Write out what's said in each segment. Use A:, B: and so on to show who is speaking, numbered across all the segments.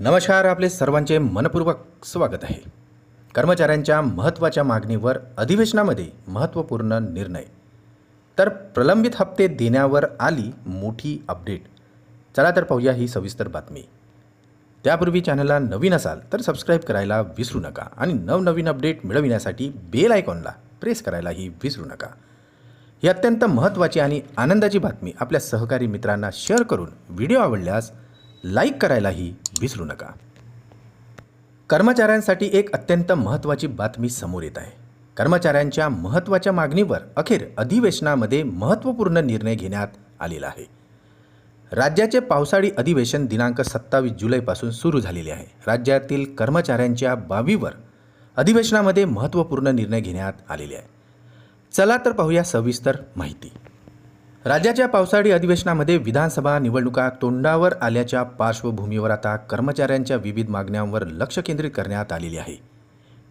A: नमस्कार आपले सर्वांचे मनपूर्वक स्वागत आहे. कर्मचाऱ्यांच्या महत्त्वाच्या मागणीवर अधिवेशनामध्ये महत्त्वपूर्ण निर्णय. तर प्रलंबित हप्ते देण्यावर आली मोठी अपडेट. चला तर पाहूया ही सविस्तर बातमी. त्यापूर्वी चॅनलला नवीन असाल तर सबस्क्राईब करायला विसरू नका आणि नवनवीन अपडेट मिळविण्यासाठी बेल आयकॉनला प्रेस करायलाही विसरू नका. ही अत्यंत महत्त्वाची आणि आनंदाची बातमी आपल्या सहकारी मित्रांना शेअर करून व्हिडिओ आवडल्यास लाईक करायलाही विसरू नका. कर्मचाऱ्यांसाठी एक अत्यंत महत्त्वाची बातमी समोर येत आहे. कर्मचाऱ्यांच्या महत्त्वाच्या मागणीवर अखेर अधिवेशनामध्ये महत्त्वपूर्ण निर्णय घेण्यात आलेला आहे. राज्याचे पावसाळी अधिवेशन दिनांक सत्तावीस जुलैपासून सुरू झालेले आहे. राज्यातील कर्मचाऱ्यांच्या बाबीवर अधिवेशनामध्ये महत्त्वपूर्ण निर्णय घेण्यात आलेले आहे. चला तर पाहूया सविस्तर माहिती. राज्याच्या पावसाळी अधिवेशनामध्ये विधानसभा निवडणुका तोंडावर आल्याच्या पार्श्वभूमीवर आता कर्मचाऱ्यांच्या विविध मागण्यांवर लक्ष केंद्रित करण्यात आलेले आहे.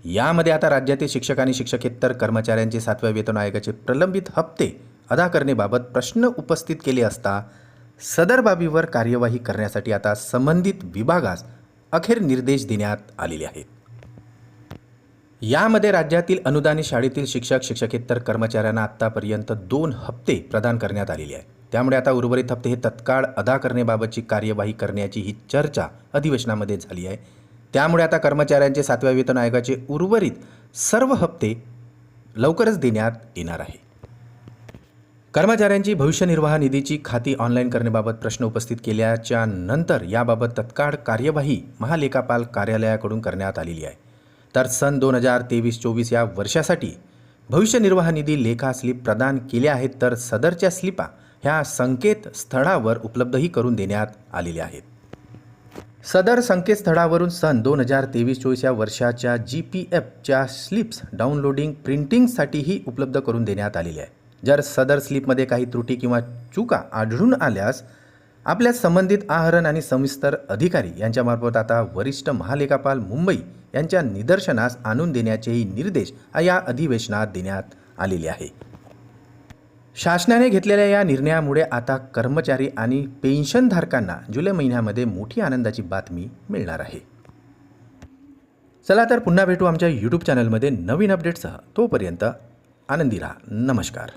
A: यामध्ये आता राज्यातील शिक्षक आणि शिक्षकेतर कर्मचाऱ्यांचे सातव्या वेतन आयोगाचे प्रलंबित हप्ते अदा करण्याबाबत प्रश्न उपस्थित केले असता सदर बाबीवर कार्यवाही करण्यासाठी आता संबंधित विभागास अखेर निर्देश देण्यात आलेले आहेत. यामध्ये राज्यातील अनुदानित शाळेतील शिक्षक शिक्षकेतर कर्मचाऱ्यांना आत्तापर्यंत दोन हप्ते प्रदान करण्यात आलेले आहे त्यामुळे आता उर्वरित हप्ते हे तत्काळ अदा करण्याबाबतची कार्यवाही करण्याची ही चर्चा अधिवेशनामध्ये झाली आहे. त्यामुळे आता कर्मचाऱ्यांचे सातव्या वेतन आयोगाचे उर्वरित सर्व हप्ते लवकरच देण्यात येणार आहे. कर्मचाऱ्यांची भविष्य निर्वाह निधीची खाती ऑनलाईन करण्याबाबत प्रश्न उपस्थित केल्याच्यानंतर याबाबत तत्काळ कार्यवाही महालेखापाल कार्यालयाकडून करण्यात आलेली आहे. तर सन दोन हजार तेवीस चोवीस या वर्षासाठी भविष्य निर्वाह निधी लेखा स्लिप प्रदान केल्या आहेत तर सदरच्या स्लिपा ह्या संकेत स्थळावर उपलब्धही करून देण्यात आलेल्या आहेत. सदर संकेतस्थळावरून सन दोन हजार तेवीस चोवीस या वर्षाच्या जी पी एफच्या स्लिप्स डाउनलोडिंग प्रिंटिंगसाठीही उपलब्ध करून देण्यात आलेल्या आहे जर सदर स्लिपमध्ये काही त्रुटी किंवा चुका आढळून आल्यास आपल्या संबंधित आहरण आणि सविस्तर अधिकारी यांच्यामार्फत आता वरिष्ठ महालेखापाल मुंबई यांच्या निदर्शनास आणून देण्याचेही निर्देश या अधिवेशनात देण्यात आलेले आहे. शासनाने घेतलेल्या या निर्णयामुळे आता कर्मचारी आणि पेन्शनधारकांना जुलै महिन्यामध्ये मोठी आनंदाची बातमी मिळणार आहे. चला तर पुन्हा भेटू आमच्या यूट्यूब चॅनलमध्ये नवीन अपडेटसह तोपर्यंत आनंदी राहा. नमस्कार.